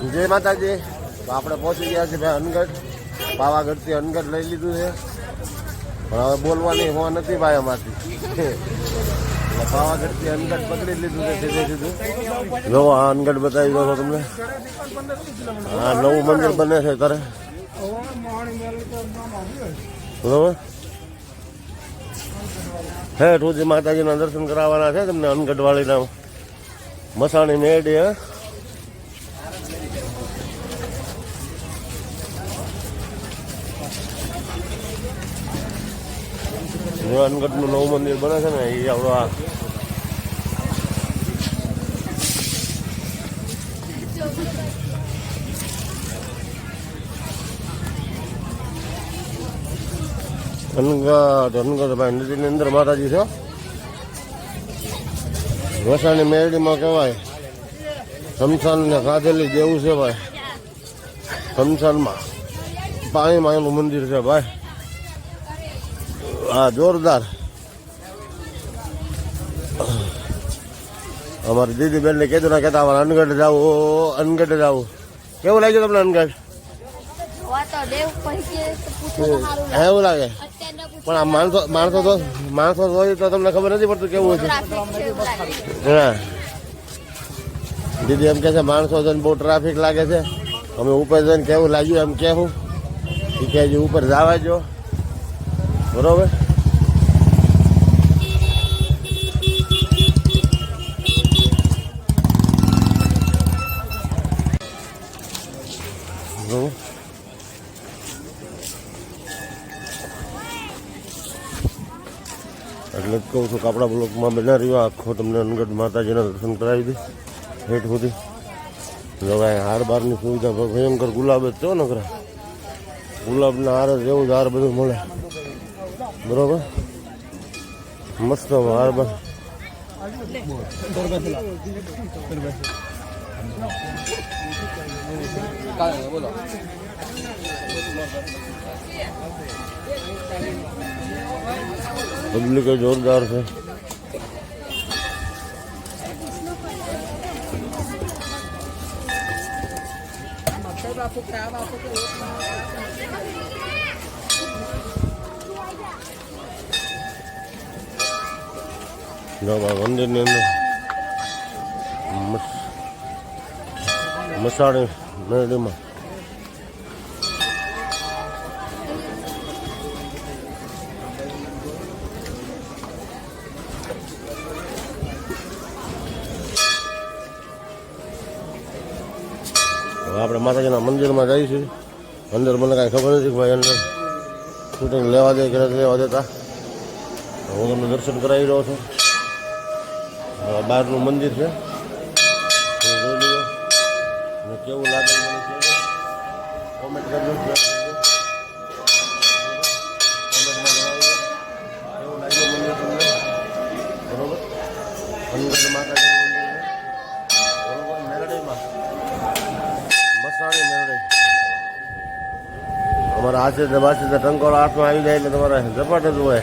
જય માતાજી. આપણે પહોંચી ગયા છે ભાઈ અનગઢ પાવાગઢથી અનગઢ લઈ લીધું છે. પણ હવે બોલવાની હો નથી ભાઈ અમારથી. પાવાગઢથી અનગઢ પકડી લીધું છે સીધે સીધું. જો, આ અનગઢ બતાવી દો તમને. હા નવું મંદિર બને છે તારે બરોબર? હે સુધી માતાજીના દર્શન કરાવવાના છે તમને અનગઢવાળીના મસાણી મેડી હે? અનગઢનું નવું મંદિર બને છે ને એ આપણો આ. ધનગઢ અનગઢ ભાઈ નદીની અંદર માતાજી છે. વસાણી મેરડીમાં કહેવાય. શમશાનને ખાધેલી દેવું છે, ભાઈ. શમશાનમાં પાણીમાં એનું મંદિર છે, ભાઈ. હા જોરદાર અમારી દીદી બેનને કીધું ના કહેતા અમારે અનગઢ જવું અનગઢ જવું કેવું લાગ્યું તમને અનગઢ એવું લાગે પણ આ માણસો માણસો તો માણસો હોય તો તમને ખબર નથી પડતું કેવું છે છે હા દીદી એમ કે છે માણસો છે બહુ ટ્રાફિક લાગે છે અમે ઉપર જઈને કેવું લાગ્યું એમ કેવું એ કે ઉપર જવા જો બરોબર. એટલે જ કહું છું કાપડા બ્લોકમાં બના રહ્યો. આખો તમને અનગઢ માતાજીના દર્શન કરાવી દે હેઠ સુધી. હવે હાર બારની સુવિધા ભયંકર ગુલાબ જ થયો નકરા. ગુલાબના હાર જ એવું જ હાર બધું મળે. બરોબર મસ્ત હાર બાર પબ્લિક એ જોરદાર છે જો આ મંદિરની અંદર મસ- મસાણી મેરડીમાં હવે આપણે માતાજીના મંદિરમાં જઈશું અંદર મને કાંઈ ખબર નથી ભાઈ અંદર શૂટિંગ લેવા દે નથી લેવા દેતા. હું તમને દર્શન કરાવી રહ્યો છું. બહારનું મંદિર છે. અને કેવું લાગે મને કોમેન્ટ કરજો કેવું લાગ્યું મંદિર તમને? બરોબર? માતાજીનું મંદિર બરોબર? મેરડીમાં. મસાણી મેળવી અમારા આશીર્વાદ ને બાસે હાથમાં આવી જાય એટલે તમારે ઝપાટ જ હોય.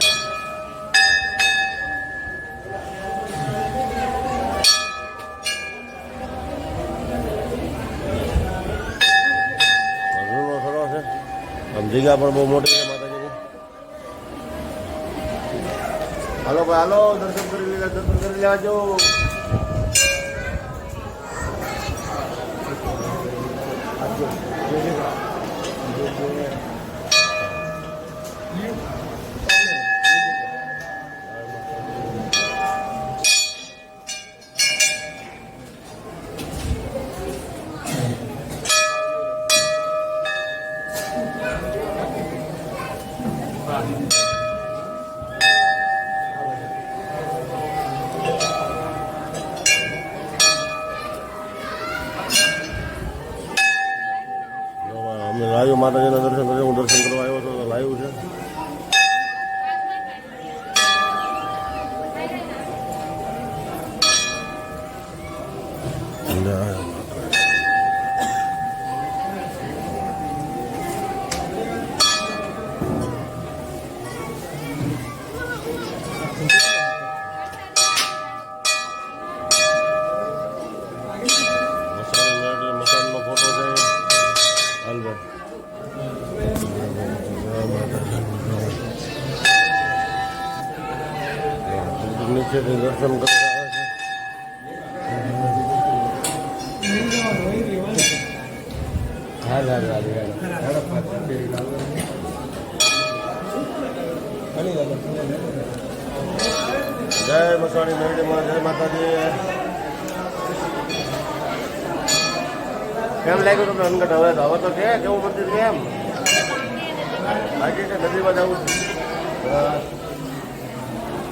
જગ્યા પણ બહુ મોટી છે હાલો ભાઈ, હાલો, દર્શન કરી લેવા દર્શન કરી લેવાજો અમે લાઈવ માતાજીના દર્શન કરીએ હું દર્શન કરવા આવ્યો છું લાઈવ છે. મસાલા નીચેથી દર્શન કરી આવે છે. જય મસાણી મેરડીમાં જય માતાજી. કેમ લાગ્યું તમને અનગઢ હવે તો હવે તો છે કેવું મંદિર કેમ? બાકી છે નદીમાં જવું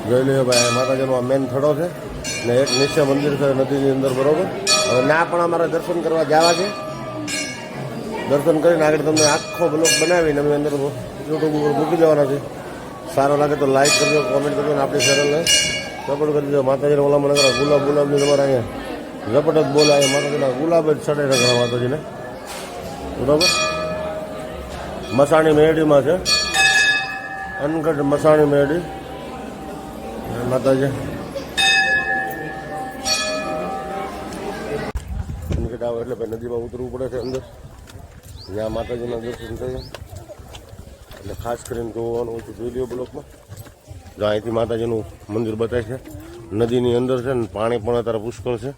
જોઈ લઈએ ભાઈ, માતાજીનો મેન થડો છે ને એક નિશ્ચય મંદિર છે નદીની અંદર બરોબર. હવે ના પણ અમારે દર્શન કરવા જવા છે. દર્શન કરીને આગળ તમને આખો બ્લોક બનાવીને અમે અંદર યુટ્યુબ ઉપર મૂકી દેવાના છે. સારો લાગે તો લાઈક કરજો કોમેન્ટ કરજો અને આપણી ચેનલને સપોર્ટ કરજો માતાજીને ઓલા મને કરો ગુલાબ ગુલાબની તમારે અહીંયા ઝપટ જ બોલાય માતાજીના ગુલાબ જ ચડે ને માતાજીને. બરોબર? મસાણી મેરડીમાં છે. અનગઢ મસાણી મેરડી માતાજી. આવે એટલે ભાઈ નદીમાં ઉતરવું પડે છે અંદર. જ્યાં માતાજીના દર્શન થયા એટલે ખાસ કરીને જોવાનું ઓછું જોઈ લ્યો બ્લોકમાં. જો અહીંથી માતાજીનું મંદિર બતાવે છે. નદીની અંદર છે ને પાણી પણ અત્યારે પુષ્કળ છે.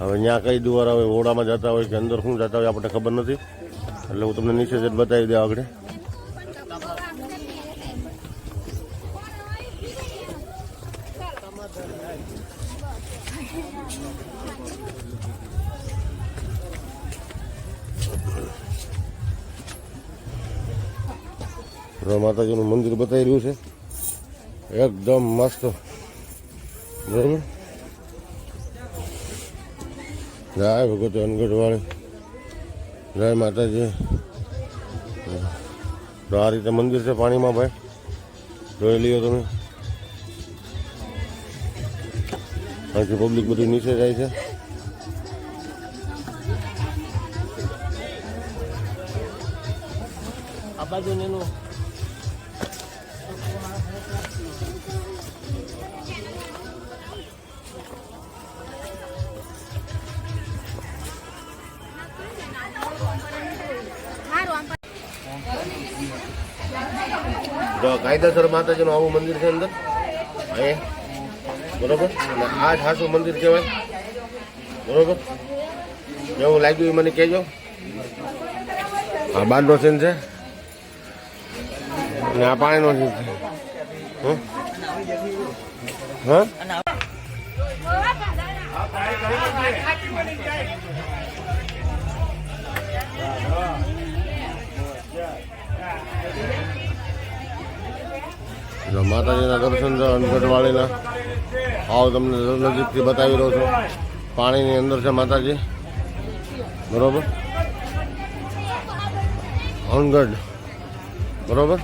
હવે ત્યાં કઈ દ્વારા આવે ઓડામાં જતા હોય કે અંદર શું જતા હોય આપણને ખબર નથી. એટલે હું તમને નીચે જ બતાવી દઉં આગળ. માતાજીનું મંદિર બતાવી રહ્યું છે. એકદમ મસ્ત. બરાબર? જય ભગત અનગઢવાળી. જય માતાજી. તો આ રીતે મંદિર છે પાણીમાં ભાઈ. જોઈ લ્યો તમે. અહીંથી પબ્લિક બધી નીચે જાય છે. આ બાજુ કાયદેસર માતાજીનું આવું મંદિર છે અંદર? અહીંયા? બરોબર? આ જ હાસું મંદિર કહેવાય? બરોબર? જેવું લાગ્યું મને કહેજો. આ બારનો સીન છે. આ પાણીનો હં? માતાજીના દર્શન છે અનગઢવાળીના આવો તમને નજીકથી બતાવી રહ્યો છું. પાણીની અંદર છે માતાજી. બરોબર? અનગઢ બરોબર?